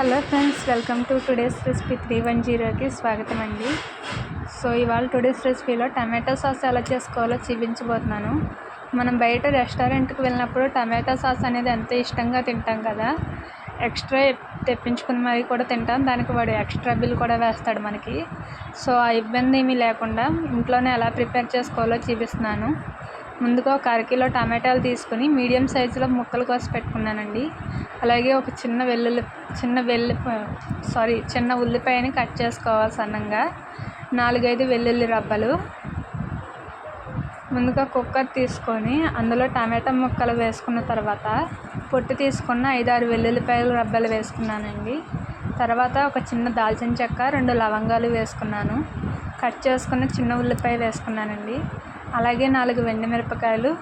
Hello friends welcome to today's recipe three one జీరోకి స్వాగతం అండి సో ఇవాళ టుడేస్ రెసిపీలో టమాటో సాస్ ఎలా చేసుకోవాలో చూపించబోతున్నాను. మనం బయట రెస్టారెంట్కి వెళ్ళినప్పుడు టమాటో సాస్ అనేది ఎంతో ఇష్టంగా తింటాం కదా. ఎక్స్ట్రా తెప్పించుకుని మరీ కూడా తింటాం. దానికి వాడు ఎక్స్ట్రా బిల్ కూడా వేస్తాడు మనకి. సో ఆ ఇబ్బంది ఏమీ లేకుండా ఇంట్లోనే ఎలా ప్రిపేర్ చేసుకోవాలో చూపిస్తున్నాను. ముందుగా ఒక అరకిలో టమాటాలు తీసుకుని మీడియం సైజులో ముక్కలు కోసి పెట్టుకున్నానండి. అలాగే ఒక చిన్న వెల్లుల్లి చిన్న వెల్లి సారీ చిన్న ఉల్లిపాయని కట్ చేసుకోవాలి సన్నంగా నాలుగైదు వెల్లుల్లి రబ్బలు. ముందుగా కుక్కర్ తీసుకొని అందులో టమాటా ముక్కలు వేసుకున్న తర్వాత పొట్టు తీసుకున్న ఐదారు వెల్లుల్లిపాయలు రబ్బలు వేసుకున్నానండి. తర్వాత ఒక చిన్న దాల్చిన చెక్క రెండు లవంగాలు వేసుకున్నాను. కట్ చేసుకున్న చిన్న ఉల్లిపాయ వేసుకున్నానండి. అలాగే నాలుగు వెండి మిరపకాయలు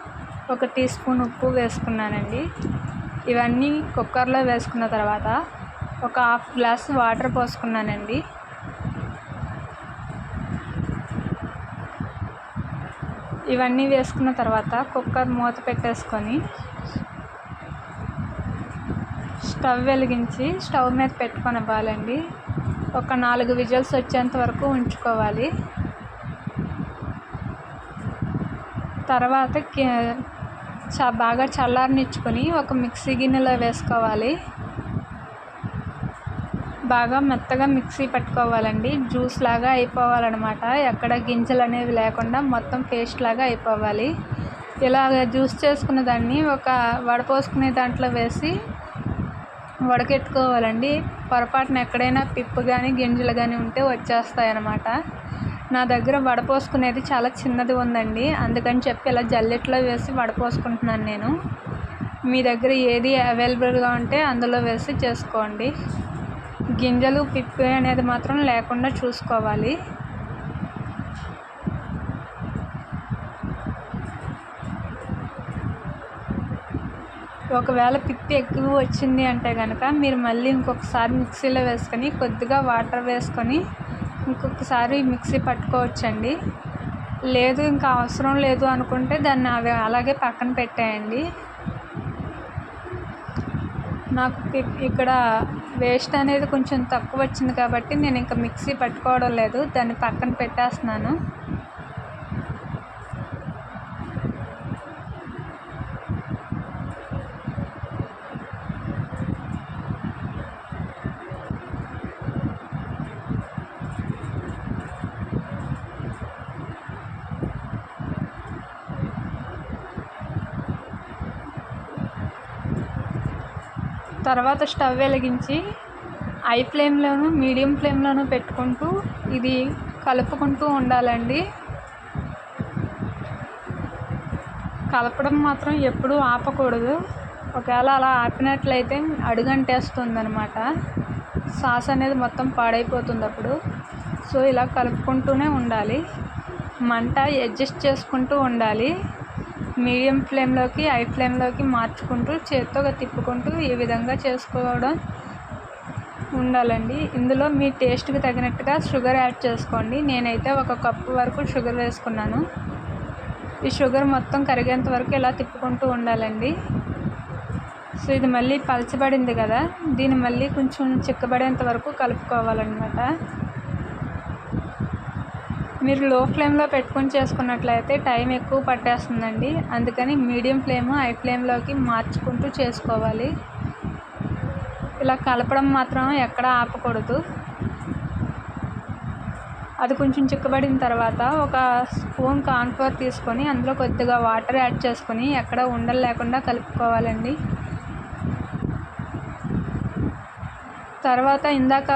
ఒక టీ స్పూన్ ఉప్పు వేసుకున్నానండి. ఇవన్నీ కుక్కర్లో వేసుకున్న తర్వాత ఒక హాఫ్ గ్లాస్ వాటర్ పోసుకున్నానండి. ఇవన్నీ వేసుకున్న తర్వాత కుక్కర్ మూత పెట్టేసుకొని స్టవ్ వెలిగించి స్టవ్ మీద పెట్టుకొని ఇవ్వాలండి ఒక నాలుగు విజిల్స్ వచ్చేంత వరకు ఉంచుకోవాలి. తర్వాత చా బాగా చల్లారనిచ్చుకొని ఒక మిక్సీ గిన్నెలో వేసుకోవాలి. బాగా మెత్తగా మిక్సీ పట్టుకోవాలండి. జ్యూస్ లాగా అయిపోవాలన్నమాట. ఎక్కడ గింజలు అనేవి లేకుండా మొత్తం పేస్ట్ లాగా అయిపోవాలి. ఇలాగ జ్యూస్ చేసుకున్న దాన్ని ఒక వడపోసుకునే దాంట్లో వేసి వడకెట్టుకోవాలండి. పొరపాటున ఎక్కడైనా పిప్పు కానీ గింజలు కానీ ఉంటే వచ్చేస్తాయి అన్నమాట నా దగ్గర వడపోసుకునేది చాలా చిన్నది ఉందండి. అందుకని చెప్పి ఇలా జల్లెట్లో వేసి వడపోసుకుంటున్నాను నేను. మీ దగ్గర ఏది అవైలబుల్గా ఉంటే అందులో వేసి చేసుకోండి. గింజలు పిప్పి అనేది మాత్రం లేకుండా చూసుకోవాలి. ఒకవేళ పిప్పి ఎక్కువ వచ్చింది అంటే కనుక మీరు మళ్ళీ ఇంకొకసారి మిక్సీలో వేసుకొని కొద్దిగా వాటర్ వేసుకొని ఇంకొకసారి మిక్సీ పట్టుకోవచ్చండి. లేదు ఇంకా అవసరం లేదు అనుకుంటే దాన్ని అవి అలాగే పక్కన పెట్టేయండి. నాకు ఇక్కడ వేస్ట్ అనేది కొంచెం తక్కువ వచ్చింది కాబట్టి నేను ఇంకా మిక్సీ పట్టుకోవడం లేదు దాన్ని పక్కన పెట్టేస్తున్నాను. తర్వాత స్టవ్ వెలిగించి హై ఫ్లేమ్లోను మీడియం ఫ్లేమ్లోను పెట్టుకుంటూ ఇది కలుపుకుంటూ ఉండాలండి. కలపడం మాత్రం ఎప్పుడూ ఆపకూడదు. ఒకవేళ అలా ఆపినట్లయితే అడుగంటేస్తుంది అనమాట సాస్ అనేది మొత్తం పాడైపోతుంది అప్పుడు. సో ఇలా కలుపుకుంటూనే ఉండాలి. మంట అడ్జస్ట్ చేసుకుంటూ ఉండాలి. మీడియం ఫ్లేమ్లోకి హై ఫ్లేమ్లోకి మార్చుకుంటూ చేత్తో తిప్పుకుంటూ ఈ విధంగా చేసుకోవడం ఉండాలండి. ఇందులో మీ టేస్ట్కి తగినట్టుగా షుగర్ యాడ్ చేసుకోండి. నేనైతే ఒక కప్పు వరకు షుగర్ వేసుకున్నాను. ఈ షుగర్ మొత్తం కరిగేంత వరకు ఇలా తిప్పుకుంటూ ఉండాలండి. సో ఇది మళ్ళీ పలచబడింది కదా దీన్ని మళ్ళీ కొంచెం చిక్కబడేంత వరకు కలుపుకోవాలన్నమాట. మీరు లో ఫ్లేమ్లో పెట్టుకుని చేసుకున్నట్లయితే టైం ఎక్కువ పట్టేస్తుందండి. అందుకని మీడియం ఫ్లేమ్ హై ఫ్లేమ్లోకి మార్చుకుంటూ చేసుకోవాలి. ఇలా కలపడం మాత్రం ఎక్కడ ఆపకూడదు. అది కొంచెం చిక్కబడిన తర్వాత ఒక స్పూన్ కార్న్ఫ్లోర్ తీసుకొని అందులో కొద్దిగా వాటర్ యాడ్ చేసుకొని ఎక్కడ ఉండలు లేకుండా కలుపుకోవాలండి. తర్వాత ఇందాక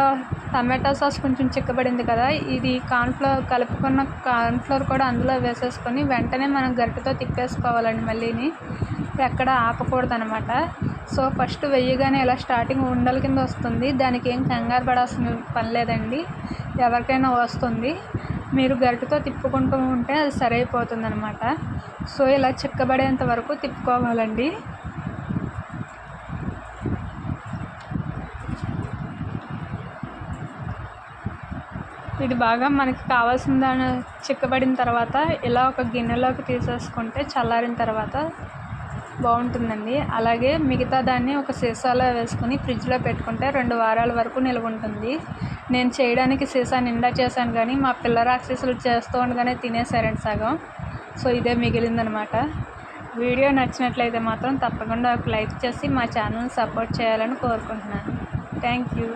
టమాటా సాస్ కొంచెం చిక్కబడింది కదా ఇది కార్న్ఫ్లవర్ కలుపుకున్న కార్న్ఫ్లవర్ కూడా అందులో వేసేసుకొని వెంటనే మనం గరిటెతో తిప్పేసుకోవాలండి మళ్ళీని. ఎక్కడ ఆపకూడదు అనమాట సో ఫస్ట్ వెయ్యగానే ఇలా స్టార్టింగ్ ఉండల కింద వస్తుంది. దానికి ఏం కంగారు పడాల్సిన పని లేదండి. ఎవరికైనా వస్తుంది. మీరు గరిటెతో తిప్పుకుంటూ ఉంటే అది సరైపోతుంది అనమాట సో ఇలా చిక్కబడేంత వరకు తిప్పుకోవాలండి. ఇది బాగా మనకి కావాల్సిన దాని చిక్కబడిన తర్వాత ఇలా ఒక గిన్నెలోకి తీసేసుకుంటే చల్లారిన తర్వాత బాగుంటుందండి. అలాగే మిగతా దాన్ని ఒక సీసాలో వేసుకుని ఫ్రిడ్జ్లో పెట్టుకుంటే రెండు వారాల వరకు నిల్వ ఉంటుంది. నేను చేయడానికి సీసా నిండా చేశాను కానీ మా పిల్ల రాక్షసులు చేస్తూ ఉండగానే తినేసారండి సగం. సో ఇదే మిగిలిందనమాట. వీడియో నచ్చినట్లయితే మాత్రం తప్పకుండా ఒక లైక్ చేసి మా ఛానల్ని సపోర్ట్ చేయాలని కోరుకుంటున్నాను. Thank you.